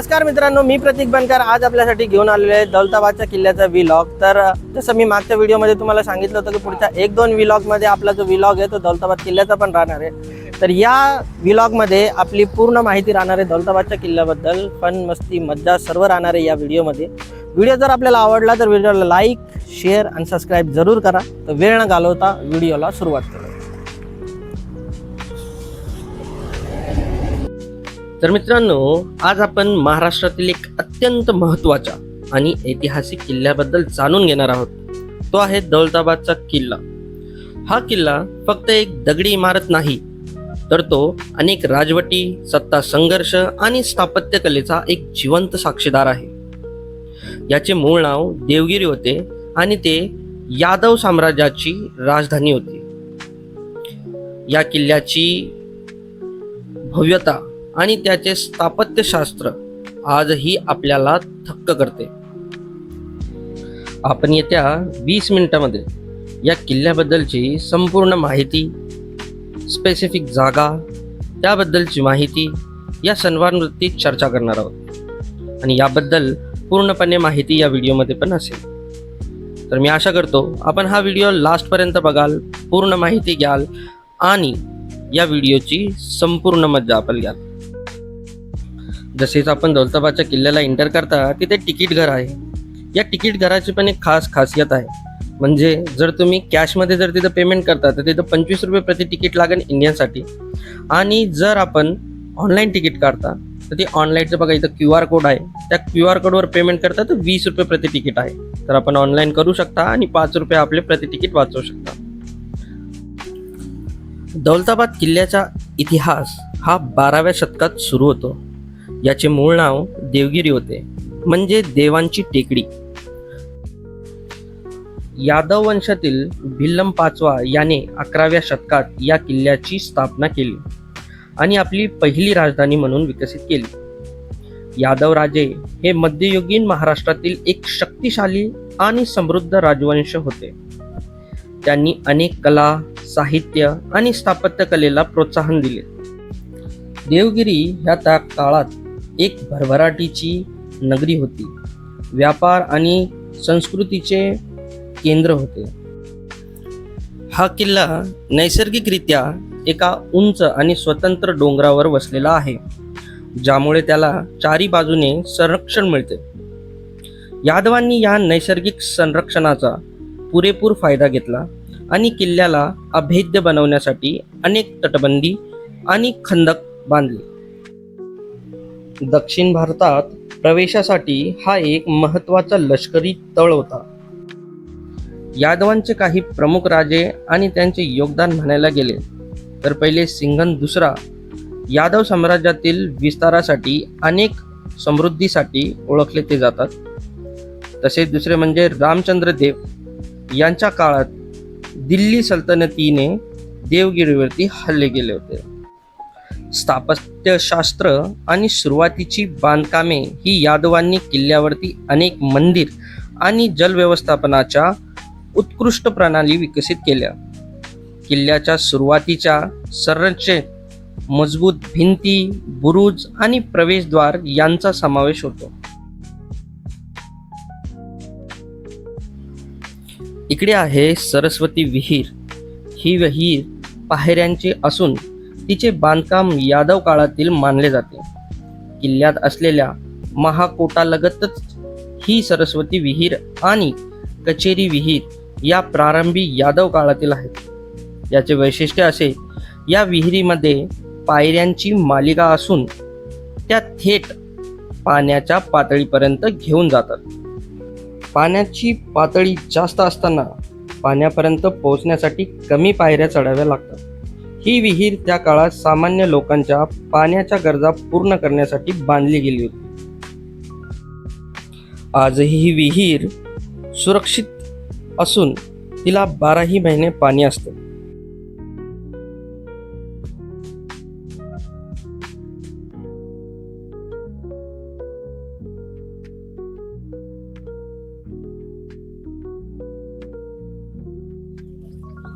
नमस्कार मित्रांनो मी प्रतीक बनकर. आज आपल्यासाठी घेऊन आलेलो आहे दौलताबादच्या किल्ल्याचा विलॉग तर जसं मी मागच्या व्हिडिओमध्ये तुम्हाला सांगितलं होतं की पुढच्या एक दोन विलॉगमध्ये आपला जो विलॉग आहे तो दौलताबाद किल्ल्याचा पण राहणार आहे. तर या विलॉगमध्ये आपली पूर्ण माहिती राहणार आहे दौलताबादच्या किल्ल्याबद्दल. फन मस्ती मज्जा सर्व राहणार आहे या व्हिडिओमध्ये. व्हिडिओ जर आपल्याला आवडला तर व्हिडिओला लाईक शेअर आणि सबस्क्राईब जरूर करा. तर वेळ न घालवता व्हिडिओला सुरुवात करा तर मित्रांनो आज आपण महाराष्ट्रातील एक अत्यंत महत्त्वाच्या आणि ऐतिहासिक किल्ल्याबद्दल जाणून घेणार आहोत. तो आहे दौलताबादचा किल्ला. हा किल्ला फक्त एक दगडी इमारत नाही तर तो अनेक राजवटी सत्ता संघर्ष आणि स्थापत्यकलेचा एक जिवंत साक्षीदार आहे. याचे मूळ नाव देवगिरी होते आणि ते यादव साम्राज्याची राजधानी होती. या किल्ल्याची भव्यता आणि त्याचे स्थापत्यशास्त्र आजही आपल्याला थक्क करते. आपण येत्या वीस मिनिटामध्ये या किल्ल्याबद्दलची संपूर्ण माहिती स्पेसिफिक जागा त्याबद्दलची माहिती या सन्मानवृत्तीत चर्चा करणार आहोत. आणि याबद्दल पूर्णपणे माहिती या व्हिडिओमध्ये पण असेल. तर मी आशा करतो आपण हा व्हिडिओ लास्टपर्यंत बघाल पूर्ण माहिती घ्याल आणि या व्हिडिओची संपूर्ण मजा आपण घ्याल. जसेच आपण दौलताबादच्या किल्ल्याला एंटर करता तिथे तिकीट घर आहे. या तिकीट घराची पण एक खास खासियत आहे. म्हणजे जर तुम्ही कॅशमध्ये जर तिथं पेमेंट करता तर तिथं पंचवीस रुपये प्रति तिकीट लागेल इंडियनसाठी आणि जर आपण ऑनलाईन तिकीट काढता तर ते ऑनलाईनचं बघा इथं क्यू आर कोड आहे. त्या क्यू आर कोडवर पेमेंट करता तर वीस रुपये प्रति तिकीट आहे. तर आपण ऑनलाईन करू शकता आणि पाच रुपये आपले प्रति तिकीट वाचवू शकता. दौलताबाद किल्ल्याचा इतिहास हा बाराव्या शतकात सुरू होतो. याचे मूळ नाव देवगिरी होते. म्हणजे देवांची टेकडी. यादव वंशातील भिल्लम पाचवा याने अकराव्या शतकात या किल्ल्याची स्थापना केली आणि आपली पहिली राजधानी म्हणून विकसित केली. यादव राजे हे मध्ययुगीन महाराष्ट्रातील एक शक्तिशाली आणि समृद्ध राजवंश होते. त्यांनी अनेक कला साहित्य आणि स्थापत्यकलेला प्रोत्साहन दिले. देवगिरी ह्या त्या काळात एक भरभराटीची नगरी होती. व्यापार आणि संस्कृतीचे केंद्र होते. हा किल्ला नैसर्गिकरित्या एका उंच आणि स्वतंत्र डोंगरावर वसलेला आहे ज्यामुळे त्याला चारी बाजूने संरक्षण मिळते. यादवांनी या नैसर्गिक संरक्षणाचा पुरेपूर फायदा घेतला आणि किल्ल्याला अभेद्य बनवण्यासाठी अनेक तटबंदी आणि खंदक बांधले. दक्षिण भारतात प्रवेशासाठी हा एक महत्त्वाचा लष्करी तळ होता. यादवांचे काही प्रमुख राजे आणि त्यांचे योगदान म्हणायला गेले तर पहिले सिंघन दुसरा. यादव साम्राज्यातील विस्तारासाठी अनेक समृद्धीसाठी ओळखले ते जातात. तसेच दुसरे म्हणजे रामचंद्र देव. यांच्या काळात दिल्ली सल्तनतीने देवगिरीवरती हल्ले केले होते. स्थापत्यशास्त्र आणि सुरुवातीची बांधकामे ही यादवांनी किल्ल्यावरती अनेक मंदिर आणि जलव्यवस्थापनाच्या उत्कृष्ट प्रणाली विकसित केल्या. किल्ल्याच्या सुरुवातीच्या संरचनेत मजबूत भिंती बुरुज आणि प्रवेशद्वार यांचा समावेश होतो. इकडे आहे सरस्वती विहीर. ही विहीर पायऱ्यांची असून तिचे बांधकाम यादव काळातील मानले जाते. किल्ल्यात असलेल्या महाकोटालगतच ही सरस्वती विहीर आणि कचेरी विहीर या प्रारंभी यादव काळातील आहेत. याचे वैशिष्ट्य असे या विहिरीमध्ये पायऱ्यांची मालिका असून त्या थेट पाण्याच्या पातळीपर्यंत घेऊन जातात. पाण्याची पातळी जास्त असताना पाण्यापर्यंत पोहोचण्यासाठी कमी पायऱ्या चढाव्या लागतात. ही विहीर त्या काळात सामान्य लोकांच्या पाण्याच्या गरजा पूर्ण करण्यासाठी बांधली गेली होती. आजही ही विहीर सुरक्षित असून तिला बाराही महिने पाणी असते.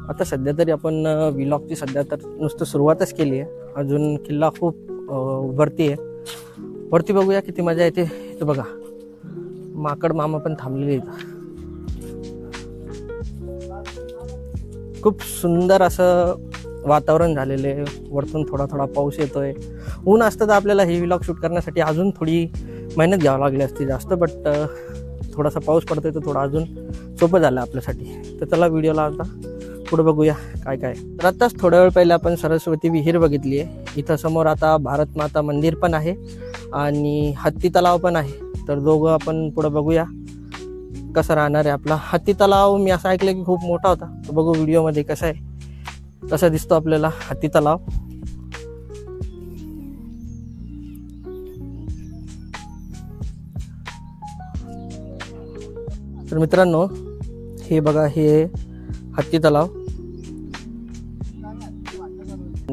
आता सध्या तरी आपण विलॉगची सध्या तर नुसतं सुरुवातच केली आहे. अजून किल्ला खूप वरती आहे. वरती बघूया किती मजा येते. इथं बघा. माकड मामा पण थांबलेले इथं खूप सुंदर असं वातावरण झालेलं आहे. वरतून थोडा थोडा पाऊस येतोय. ऊन असतं तर आपल्याला हे व्लॉग शूट करण्यासाठी अजून थोडी मेहनत घ्यावी लागली असती जास्त बट थोडासा पाऊस पडतोय तर थोडा अजून सोपं झालं आपल्यासाठी. तर चला व्हिडिओला आता. पुढे बघूया काय काय. तर आत्ताच थोड्या वेळ पहिले आपण सरस्वती विहीर बघितली आहे. इथं समोर आता भारत माता मंदिर पण आहे आणि हत्ती तलाव पण आहे. तर दोघं आपण पुढे बघूया कसं राहणार आहे आपला. हत्ती तलाव मी असं ऐकलं की खूप मोठा होता. तो बघू व्हिडिओमध्ये कसं आहे. कसा दिसतो आपल्याला हत्ती तलाव. तर मित्रांनो हे बघा हे हत्ती तलाव.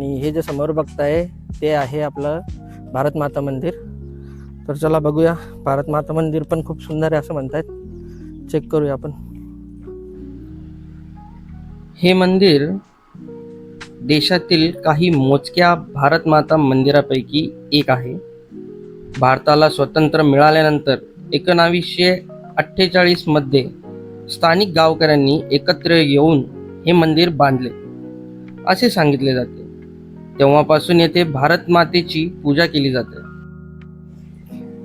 आणि हे जे समोर बघताय ते आहे आपलं भारत माता मंदिर. तर चला बघूया भारत माता मंदिर पण खूप सुंदर आहे असं म्हणतायत. चेक करूया आपण. हे मंदिर देशातील काही मोजक्या भारत माता मंदिरापैकी एक आहे. भारताला स्वतंत्र मिळाल्यानंतर एकोणावीसशे अठ्ठेचाळीसमध्ये स्थानिक गावकऱ्यांनी एकत्र येऊन हे मंदिर बांधले. असे सांगितले जाते. तेव्हापासून येथे भारत मातेची पूजा केली जाते.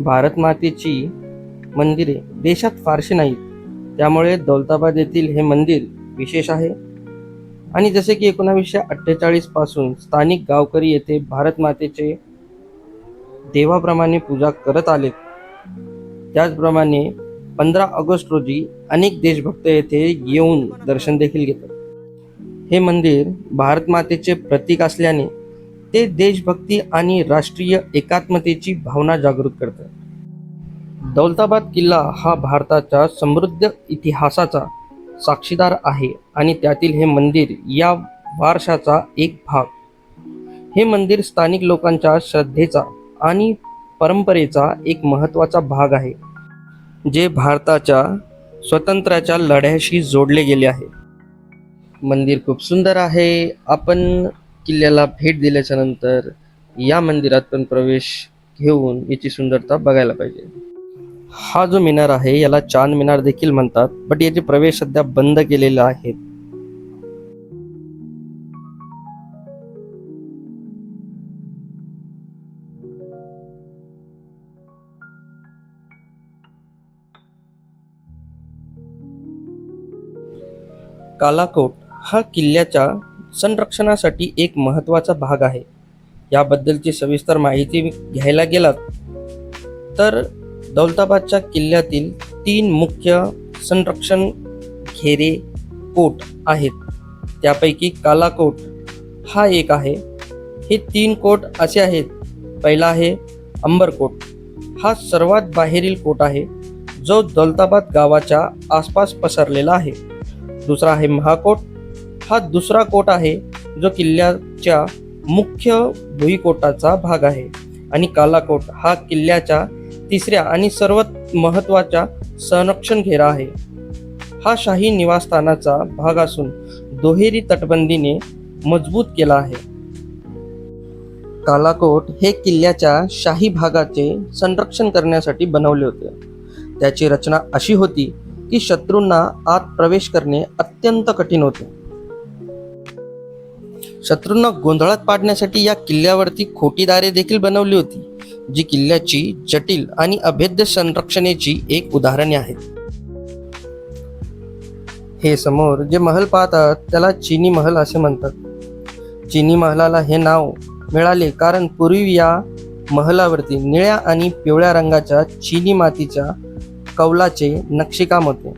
भारत मातेची मंदिरे देशात फारशी नाहीत. त्यामुळे दौलताबाद येथील हे मंदिर विशेष आहे. आणि जसे की एकोणावीसशे अठ्ठेचाळीसपासून स्थानिक गावकरी येथे भारत मातेचे देवाप्रमाणे पूजा करत आले त्याचप्रमाणे पंधरा ऑगस्ट रोजी अनेक देशभक्त येथे येऊन दर्शन देखील घेतात. हे मंदिर भारत मातेचे प्रतीक असल्याने ते देशभक्ती आणि राष्ट्रीय एकात्मतेची भावना जागृत करतात. दौलताबाद किल्ला हा भारताच्या समृद्ध इतिहासाचा साक्षीदार आहे आणि त्यातील हे मंदिर या वारशाचा एक भाग. हे मंदिर स्थानिक लोकांच्या श्रद्धेचा आणि परंपरेचा एक महत्त्वाचा भाग आहे जे भारताच्या स्वतंत्र्याच्या लढ्याशी जोडले गेले आहे. मंदिर खूप सुंदर आहे. आपण किल्ल्याला भेट दिल्याच्या नंतर या मंदिरात पण प्रवेश घेऊन याची सुंदरता बघायला पाहिजे. हा जो मिनार आहे याला चांद मिनार देखील म्हणतात बट याचे प्रवेश सध्या बंद केलेले आहेत. कालाकोट हा किल्ल्याच्या संरक्षणासाठी एक महत्त्वाचा भाग आहे. याबद्दलची सविस्तर माहिती घ्यायला गेलात तर दौलताबादच्या किल्ल्यातील तीन मुख्य संरक्षण घेरे कोट आहेत. त्यापैकी कालाकोट हा एक आहे. हे तीन कोट असे आहेत. पहिला आहे अंबरकोट. हा सर्वात बाहेरील कोट आहे जो दौलताबाद गावाच्या आसपास पसरलेला आहे. दुसरा आहे महाकोट. हा दुसरा कोट आहे जो किल्ल्याच्या मुख्य भुईकोटाचा भाग आहे. आणि कालाकोट हा किल्ल्याच्या तिसऱ्या आणि सर्वात महत्त्वाचा संरक्षण घेरा आहे. हा शाही निवासस्थानाचा भाग असून दुहेरी तटबंदीने मजबूत केला आहे. कालाकोट हे किल्ल्याच्या शाही भागाचे संरक्षण करण्यासाठी बनवले होते. त्याची रचना अशी होती की शत्रूंना आत प्रवेश करणे अत्यंत कठीण होते. शत्रूंना गोंधळात पाडण्यासाठी या किल्ल्यावरती खोटी दारे देखील बनवली होती जी किल्ल्याची जटिल आणि अभेद्य संरक्षणेची एक उदाहरणे आहेत. हे समोर जे महल पाहतात त्याला चिनी महल असे म्हणतात. चिनी महलाला हे नाव मिळाले कारण पूर्वी या महलावरती निळ्या आणि पिवळ्या रंगाच्या चिनी मातीच्या कौलाचे नक्षीकाम होते.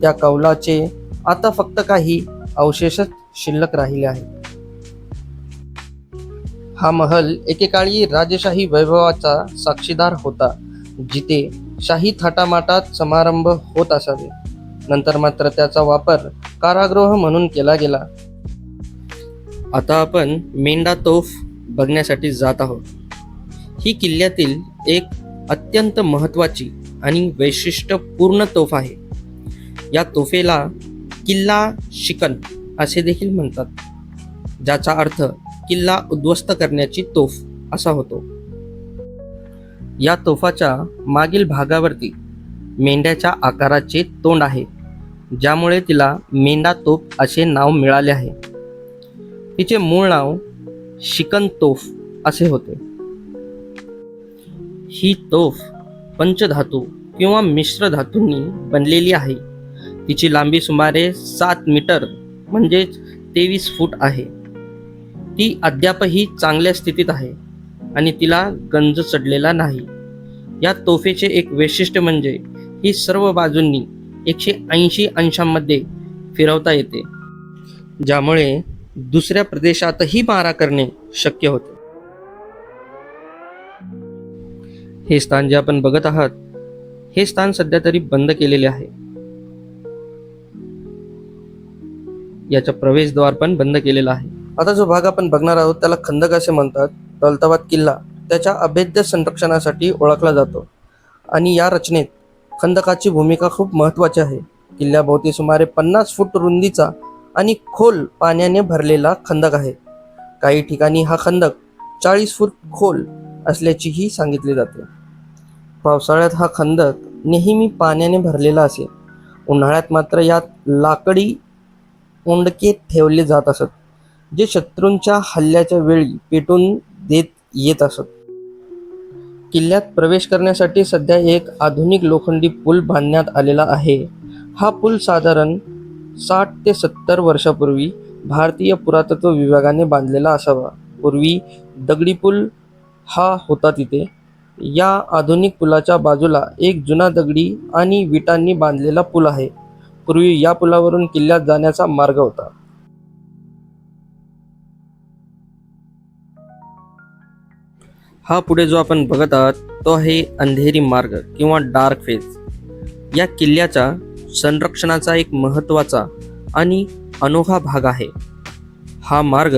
त्या कौलाचे आता फक्त काही अवशेषच शिल्लक राहिले आहेत. हा महल एकेकाळी राजशाही वैभवाचा साक्षीदार होता जिथे शाही थाटामाटात समारंभ होत असावे. नंतर मात्र त्याचा वापर कारागृह म्हणून केला गेला. आता आपण मेंढा तोफ बघण्यासाठी जात आहोत. ही किल्ल्यातील एक अत्यंत महत्त्वाची आणि वैशिष्ट्यपूर्ण तोफ आहे. या तोफेला किल्ला शिकन असे देखील म्हणतात ज्याचा अर्थ किल्ला उद्ध्वस्त करण्याची तोफ असा होतो. या तोफाच्या मागील भागावरती मेंढ्याच्या आकाराचे तोंड आहे ज्यामुळे तिला मेंढा तोफ असे नाव मिळाले आहे. तिचे मूळ नाव शिकन तोफ असे होते. ही तोफ पंचधातू किंवा मिश्र धातूंनी बनलेली आहे. तिची लांबी सुमारे सात मीटर म्हणजेच तेवीस फूट आहे. ती अद्यापही चांगल्या स्थितीत आहे आणि तिला गंज चढलेला नाही. या तोफेचे एक वैशिष्ट्य म्हणजे ही सर्व बाजूंनी एकशे ऐंशी अंशांमध्ये फिरवता येते ज्यामुळे दुसऱ्या प्रदेशातही मारा करणे शक्य होते. हे स्थान जे आपण बघत आहात हे स्थान सध्या तरी बंद केलेले आहे. याचा प्रवेशद्वार पण बंद केलेला आहे. आता जो भाग आपण बघणार आहोत त्याला खंदक असे म्हणतात. दौलताबाद किल्ला त्याच्या अभेद्य संरक्षणासाठी ओळखला जातो. आणि या रचनेत खंदकाची भूमिका खूप महत्त्वाची आहे. किल्ल्याभोवती सुमारे पन्नास फूट रुंदीचा आणि खोल पाण्याने भरलेला खंदक आहे. काही ठिकाणी हा खंदक चाळीस फूट खोल असल्याचीही सांगितले जाते. पावसाळ्यात हा खंदक नेहमी पाण्याने भरलेला असे. उन्हाळ्यात मात्र यात लाकडी ओंडके ठेवले जात असत. जे शत्रूंच्या हल्ल्याच्या वेळी पेटून देत येत असत. किल्ल्यात प्रवेश करण्यासाठी सध्या एक आधुनिक लोखंडी पूल बांधण्यात आलेला आहे. हा पूल साधारण साठ ते सत्तर वर्षापूर्वी भारतीय पुरातत्व विभागाने बांधलेला असावा. पूर्वी दगडी पूल हा होता तिथे. या आधुनिक पुलाच्या बाजूला एक जुना दगडी आणि विटांनी बांधलेला पूल आहे. पूर्वी या पुलावरून किल्ल्यात जाण्याचा मार्ग होता. हा पुढे जो आपण बघत आहात तो आहे अंधेरी मार्ग किंवा डार्क फेज या किल्ल्याचा संरक्षणाचा एक महत्त्वाचा आणि अनोखा भाग आहे. हा मार्ग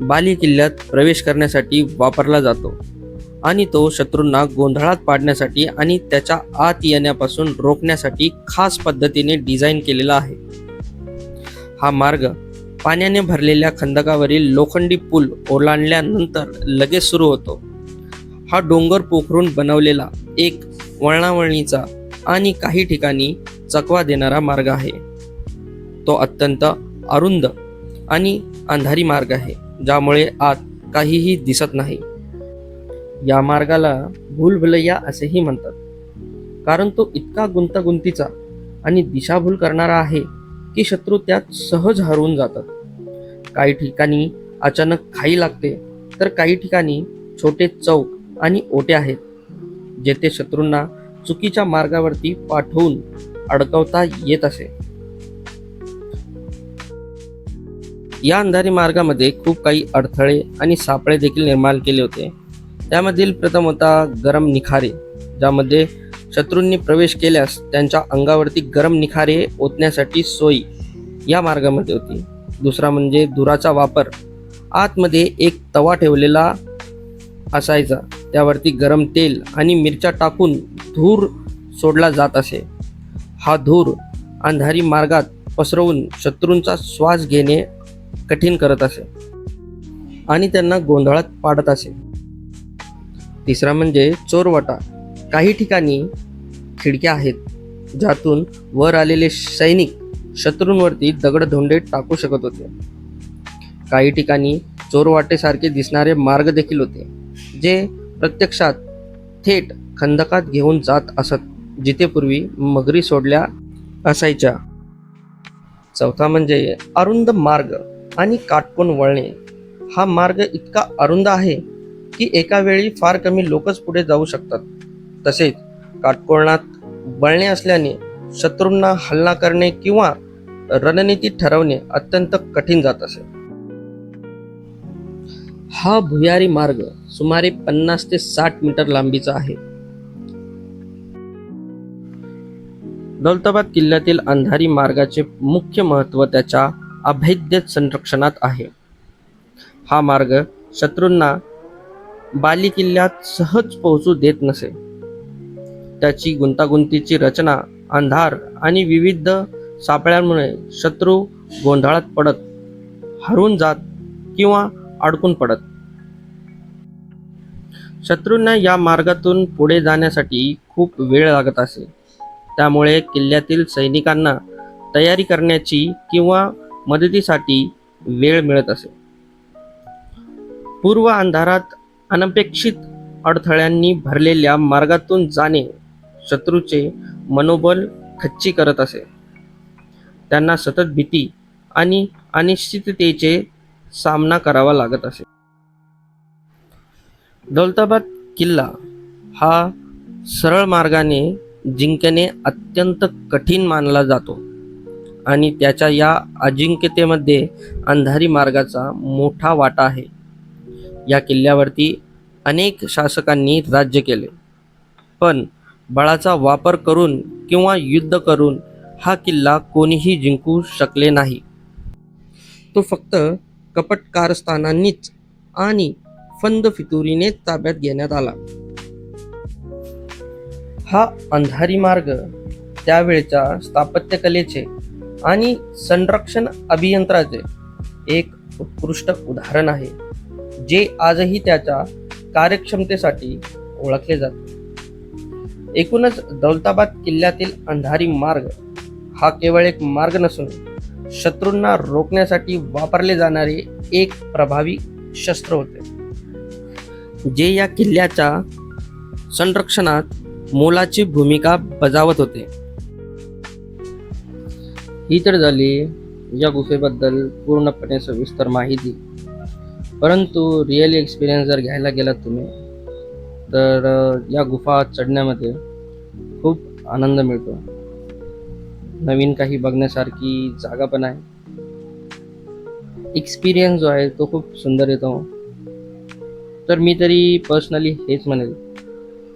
बाली किल्ल्यात प्रवेश करण्यासाठी वापरला जातो आणि तो शत्रूंना गोंधळात पाडण्यासाठी आणि त्याच्या आत येण्यापासून रोखण्यासाठी खास पद्धतीने डिझाईन केलेला आहे. हा मार्ग पाण्याने भरलेल्या खंदकावरील लोखंडी पूल ओलांडल्यानंतर लगेच सुरू होतो. हा डोंगर पोखरून बनवलेला एक वळणावळणीचा आणि काही ठिकाणी चकवा देणारा मार्ग आहे. तो अत्यंत अरुंद आणि अंधारी मार्ग आहे ज्यामुळे आत काहीही दिसत नाही. या मार्गाला भूलभुलैया असेही म्हणतात. कारण तो इतका गुंतागुंतीचा आणि दिशाभूल करणारा आहे की शत्रू त्यात सहज हरवून जातात. काही ठिकाणी अचानक खाई लागते तर काही ठिकाणी छोटे चौक आणि ओटे आहेत जेथे शत्रूंना चुकीच्या मार्गावरती पाठवून अडकवता येत असे. या अंधारी मार्गामध्ये खूप काही अडथळे आणि सापळे देखील निर्माण केले होते. त्यामधील प्रथम होता गरम निखारे ज्यामध्ये शत्रूंनी प्रवेश केल्यास त्यांच्या अंगावरती गरम निखारे ओतण्यासाठी सोय या मार्गामध्ये होती. दुसरा म्हणजे धुराचा वापर आतमध्ये एक तवा ठेवलेला असायचा. त्यावरती गरम तेल आणि मिरच्या टाकून धूर सोडला जात असे. हा धूर अंधारी मार्गात पसरवून शत्रूंचा श्वास घेणे कठीण करत असे आणि त्यांना गोंधळात पाडत असे. तिसरा म्हणजे चोरवाटा. काही ठिकाणी खिडक्या आहेत ज्यातून वर आलेले सैनिक शत्रूंवरती दगडधोंडे टाकू शकत होते. काही ठिकाणी चोरवाटेसारखे दिसणारे मार्ग देखील होते जे प्रत्यक्षात थेट खंदकात घेऊन जात असत जिथे पूर्वी मगरी सोडल्या असायच्या. चौथा म्हणजे अरुंद मार्ग आणि काटकोण वळणे. हा मार्ग इतका अरुंद आहे की एका वेळी फार कमी लोकच पुढे जाऊ शकतात. तसेच काटकोणात वळणे असल्याने शत्रूंना हल्ला करणे किंवा रणनीती ठरवणे अत्यंत कठीण जात असे. हा भुयारी मार्ग सुमारे पन्नास ते साठ मीटर लांबीचा आहे. दौलताबाद किल्ल्यातील अंधारी मार्गाचे मुख्य महत्त्व त्याच्या अभेद्य संरक्षणात आहे. हा मार्ग शत्रूंना बाली किल्ल्यात सहज पोहोचू देत नसे. त्याची गुंतागुंतीची रचना अंधार आणि विविध सापळ्यांमुळे शत्रू गोंधळात पडत हरून जात किंवा अडकून पडत. शत्रूंना या मार्गातून पुढे जाण्यासाठी खूप वेळ लागत असे. त्यामुळे किल्ल्यातील सैनिकांना तयारी करण्याची किंवा मदतीसाठी वेळ मिळत असे. पूर्व अंधारात अनपेक्षित अडथळ्यांनी भरलेल्या मार्गातून जाणे शत्रूचे मनोबल खच्ची करत असे. त्यांना सतत भीती आणि अनिश्चिततेचे सामना करावा लागत असे. दौलताबाद किल्ला हा सरळ मार्गाने जिंकणे अत्यंत कठीण मानला जातो आणि त्याच्या या अजिंक्यतेमध्ये अंधारी मार्गाचा मोठा वाटा आहे. या किल्ल्यावरती अनेक शासकांनी राज्य केले. पण बळाचा वापर करून किंवा युद्ध करून हा किल्ला कोणीही जिंकू शकले नाही. तो फक्त कपट कारस्थानांनीच आणि फंद फितुरीने ताब्यात घेण्यात आला. हा अंधारी मार्ग त्यावेळच्या स्थापत्यकलेचे आणि संरक्षण अभियंत्राचे एक उत्कृष्ट उदाहरण आहे जे आजही त्याच्या कार्यक्षमतेसाठी ओळखले जाते. एकूणच दौलताबाद किल्ल्यातील अंधारी मार्ग हा केवळ एक मार्ग नसून शत्रूंना रोखण्यासाठी वापरले जाणारे एक प्रभावी शस्त्र होते. जे या किल्ल्याच्या संरक्षणात मोलाची भूमिका बजावत होते. ही तर झाली या गुफेबद्दल पूर्णपणे सविस्तर माहिती. परंतु रिअली एक्सपिरियन्स जर घ्यायला गेलात तुम्ही तर या गुफा चढण्यामध्ये खूप आनंद मिळतो. नवीन काही बघण्यासारखी जागा पण आहे. एक्सपिरियन्स जो आहे तो खूप सुंदर येतो. तर मी तरी पर्सनली हेच म्हणेल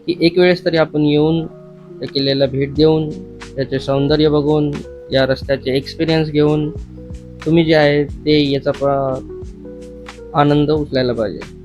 की एक वेळेस तरी आपण येऊन त्या किल्ल्याला भेट देऊन त्याचे सौंदर्य बघून या रस्त्याचे एक्सपिरियन्स घेऊन तुम्ही जे आहे ते याचा आनंद उचलायला पाहिजे.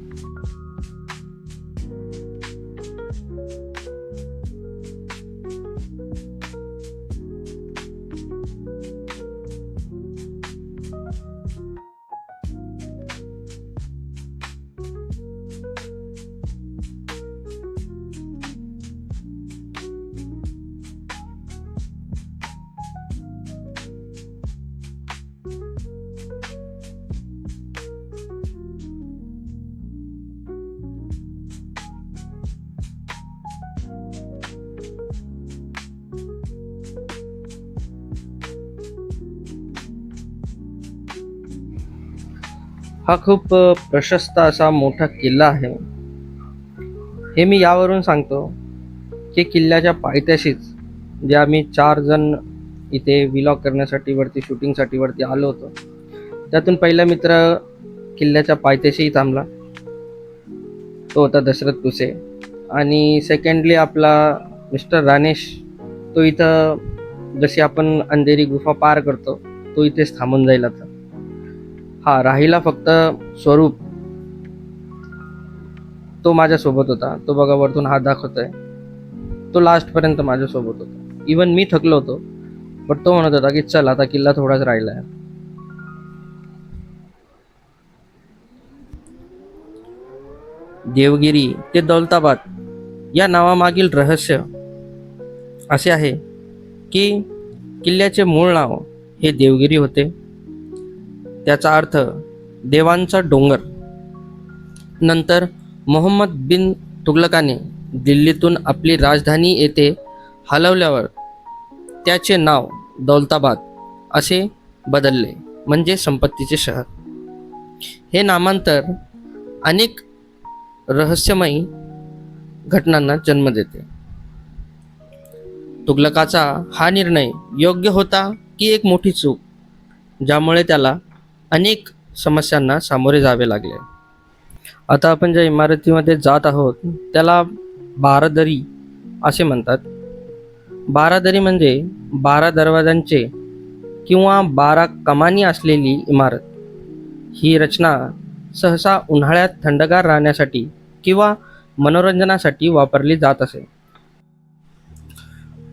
हा खूप प्रशस्त असा मोठा किल्ला आहे. हे मी यावरून सांगतो की किल्ल्याच्या पायथ्याशीच जे आम्ही चार जण इथे विलॉग करण्यासाठी वरती शूटिंगसाठी वरती आलो होतो त्यातून पहिला मित्र किल्ल्याच्या पायथ्याशीही थांबला. तो होता दशरथ तुसे आणि सेकंडली आपला मिस्टर राणेश तो इथं जशी आपण अंधेरी गुफा पार करतो तो इथेच थांबून जाईल आता. हा राहिला फक्त स्वरूप. तो माझ्यासोबत होता. तो बघा वरतून हात दाखवतोय. तो लास्टपर्यंत माझ्यासोबत होता. इवन मी थकलो होतो बट तो म्हणत होता की चल आता किल्ला थोडाच राहिला आहे देवगिरी ते दौलताबाद या नावामागील रहस्य असे आहे की किल्ल्याचे मूळ नाव हे देवगिरी होते. त्याचा अर्थ देवांचा डोंगर. नंतर मोहम्मद बिन तुगलकाने दिल्लीतून आपली राजधानी येथे हलवल्यावर त्याचे नाव दौलताबाद असे बदलले म्हणजे संपत्तीचे शहर. हे नामांतर अनेक रहस्यमयी घटनांना जन्म देते. तुगलकाचा हा निर्णय योग्य होता की एक मोठी चूक ज्यामुळे त्याला अनेक समस्यांना सामोरे जावे लागले. आता आपण ज्या इमारतीमध्ये जात आहोत त्याला बारादरी असे म्हणतात. बारादरी म्हणजे बारा दरवाजांचे किंवा बारा कमानी असलेली इमारत. ही रचना सहसा उन्हाळ्यात थंडगार राहण्यासाठी किंवा मनोरंजनासाठी वापरली जात असे.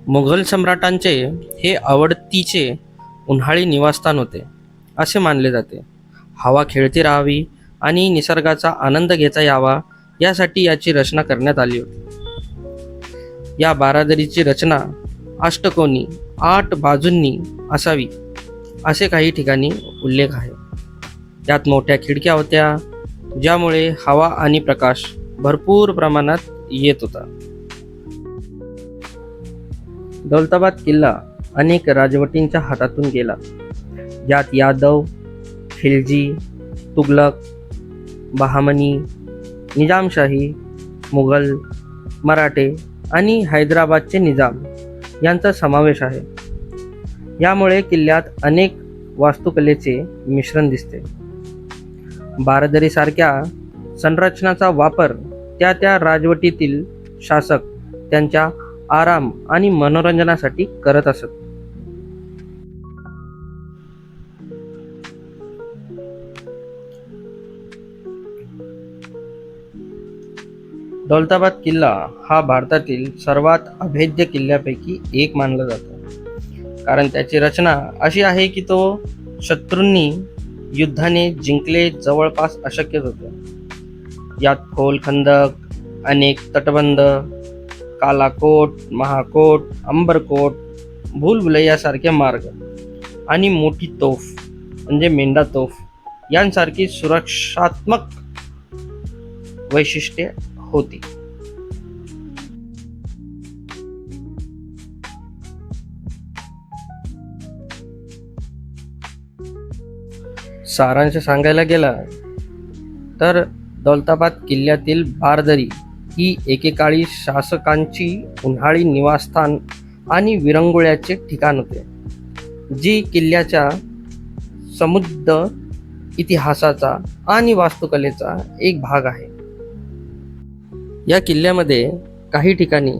मुघल सम्राटांचे हे आवडतीचे उन्हाळी निवासस्थान होते. असे मानले जाते. हवा खेळती राहावी आणि निसर्गाचा आनंद घेता यावा यासाठी याची रचना करण्यात आली होती. या बारादरीची रचना अष्टकोनी आठ बाजूंनी असावी असे काही ठिकाणी उल्लेख आहे. त्यात मोठ्या खिडक्या होत्या ज्यामुळे हवा आणि प्रकाश भरपूर प्रमाणात येत होता. दौलताबाद किल्ला अनेक राजवटींच्या हातातून गेला. यात यादव खिलजी तुगलक बहामनी निजामशाही मुघल मराठे आणि हैदराबादचे निजाम यांचा समावेश आहे. यामुळे किल्ल्यात अनेक वास्तुकलेचे मिश्रण दिसते. बारदरीसारख्या संरचनाचा वापर त्या त्या राजवटीतील शासक त्यांच्या आराम आणि मनोरंजनासाठी करत असत. दौलताबाद किल्ला हा भारतातील सर्वात अभेद्य किल्ल्यापैकी एक मानला जातो. कारण त्याची रचना अशी आहे की तो शत्रूंनी युद्धाने जिंकले जवळपास अशक्यच होते. यात खोल खंदक अनेक तटबंध कालाकोट महाकोट अंबरकोट भूलभुलैयासारखे मार्ग आणि मोठी तोफ म्हणजे मेंढा तोफ यांसारखी सुरक्षात्मक वैशिष्ट्ये होती. सारांश सांगायला गेला तर दौलताबाद किल्ल्यातील बारदरी ही एकेकाळी शासकांची उन्हाळी निवासस्थान आणि विरंगुळ्याचे ठिकाण होते जी किल्ल्याच्या समुद्र इतिहासाचा आणि वास्तुकलेचा एक भाग आहे. या किल्ल्यामध्ये काही ठिकाणी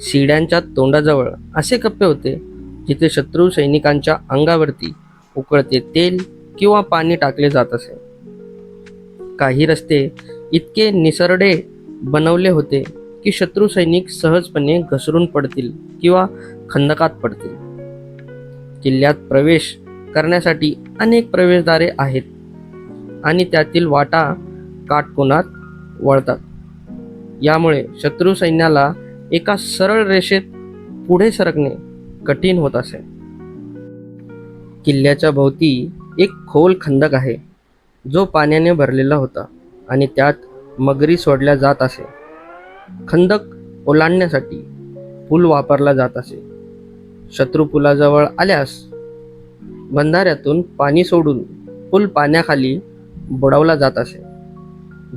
शिड्यांच्या तोंडाजवळ असे कप्पे होते जिथे शत्रू सैनिकांच्या अंगावरती उकळते तेल किंवा पाणी टाकले जात असे. काही रस्ते इतके निसरडे बनवले होते की शत्रू सैनिक सहजपणे घसरून पडतील किंवा खंदकात पडतील. किल्ल्यात प्रवेश करण्यासाठी अनेक प्रवेशद्वारे आहेत आणि त्यातील वाटा काटकोनात वळतात. यामुळे शत्रू सैन्याला एका सरळ रेषेत पुढे सरकणे कठीण होत असे. किल्ल्याच्या भोवती एक खोल खंदक आहे जो पाण्याने भरलेला होता आणि त्यात मगरी सोडल्या जात असे. खंदक ओलांडण्यासाठी पूल वापरला जात असे. शत्रू पुलाजवळ आल्यास बंधाऱ्यातून पाणी सोडून पूल पाण्याखाली बुडवला जात असे.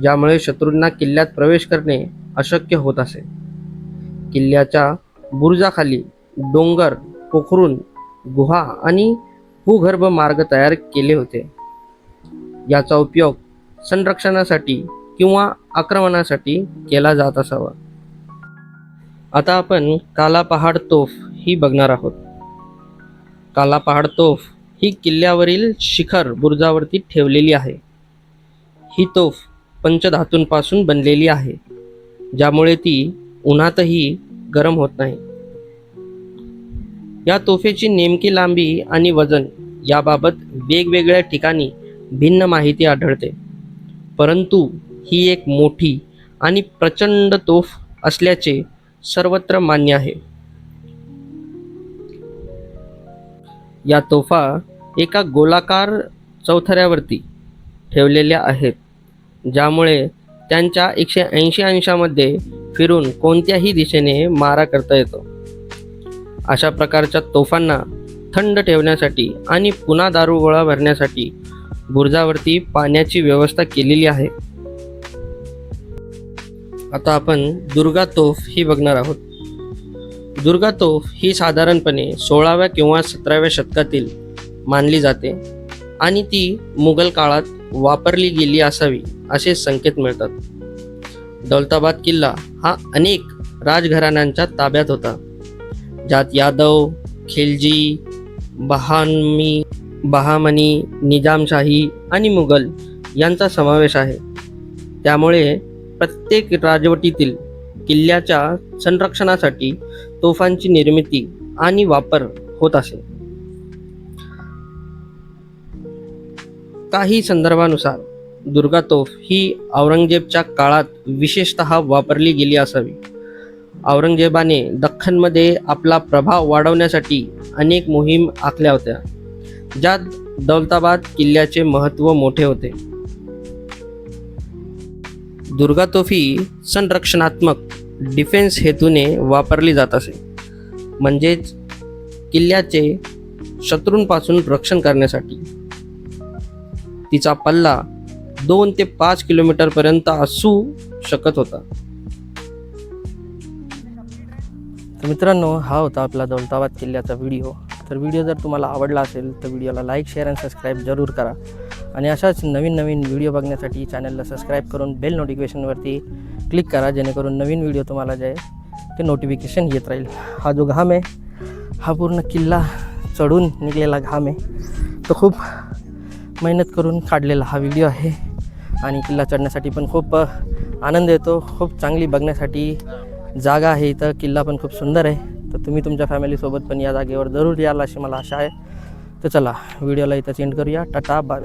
ज्यामुळे शत्रूंना किल्ल्यात प्रवेश करणे अशक्य होत असे. किल्ल्याच्या बुरुजाखाली डोंगर पोखरून गुहा आणि भूगर्भ मार्ग तयार केले होते. याचा उपयोग संरक्षणासाठी किंवा आक्रमणासाठी केला जात असावा. आता आपण काला पहाड तोफ ही बघणार आहोत. काला पहाड तोफ ही किल्ल्यावरील शिखर बुरुजावरती ठेवलेली आहे. ही तोफ पंचधातूंपासून बनलेली आहे ज्यामुळे ती उन्हातही गरम होत नाही. या तोफेची नेमकी लांबी आणि वजन याबाबत वेगवेगळ्या ठिकाणी भिन्न माहिती आढळते. परंतु ही एक मोठी आणि प्रचंड तोफ असल्याचे सर्वत्र मान्य आहे. या तोफा एका गोलाकार चौथऱ्यावरती ठेवलेल्या आहेत. ज्यामुळे त्यांच्या एकशे ऐंशी अंशामध्ये फिरून कोणत्याही दिशेने मारा करता येतो. अशा प्रकारच्या तोफांना थंड ठेवण्यासाठी आणि पुन्हा दारुगोळा भरण्यासाठी बुर्जावरती पाण्याची व्यवस्था केलेली आहे. आता आपण दुर्गा तोफ ही बघणार आहोत. दुर्गा तोफ ही साधारणपणे सोळाव्या किंवा सतराव्या शतकातील मानली जाते आणि ती मुघल काळात वापरली गेली असावी असे संकेत मिळतात. दौलताबाद किल्ला हा अनेक राजघराण्यांच्या ताब्यात होता. ज्यात यादव खिलजी बहामी बहामनी निजामशाही आणि मुघल यांचा समावेश आहे. त्यामुळे प्रत्येक राजवटीतील किल्ल्याच्या संरक्षणासाठी तोफांची निर्मिती आणि वापर होत असे. काही संदर्भानुसार दुर्गातोफ ही औरंगजेबच्या काळात विशेषत वापरली गेली असावी. औरंगजेबाने दख्खनमध्ये आपला प्रभाव वाढवण्यासाठी अनेक मोहीम आखल्या होत्या ज्यात दौलताबाद किल्ल्याचे महत्त्व मोठे होते. दुर्गातोफी संरक्षणात्मक डिफेन्स हेतूने वापरली जात असे म्हणजेच किल्ल्याचे शत्रूंपासून रक्षण करण्यासाठी. तिचा पल्ला दोन ते पाच किलोमीटरपर्यंत असू शकत होता. तर मित्रांनो हा होता आपला दौलताबाद किल्ल्याचा व्हिडिओ. तर व्हिडिओ जर तुम्हाला आवडला असेल तर व्हिडिओला लाईक शेअर आणि सबस्क्राईब जरूर करा. आणि अशाच नवीन नवीन व्हिडिओ बघण्यासाठी चॅनलला सबस्क्राईब करून बेल नोटिफिकेशनवरती क्लिक करा जेणेकरून नवीन व्हिडिओ तुम्हाला जे ते नोटिफिकेशन येत राहील. हा जो घाम आहे हा पूर्ण किल्ला चढून निघलेला घाम आहे. तो खूप मेहनत करून काढलेला हा व्हिडिओ आहे. आणि किल्ला चढण्यासाठी पण खूप आनंद येतो. खूप चांगली बघण्यासाठी जागा आहे इथं. किल्ला पण खूप सुंदर आहे. तर तुम्ही तुमच्या फॅमिलीसोबत पण या जागेवर जरूर याल अशी मला आशा आहे. तर चला व्हिडिओला इथं एंड करूया. Tata bye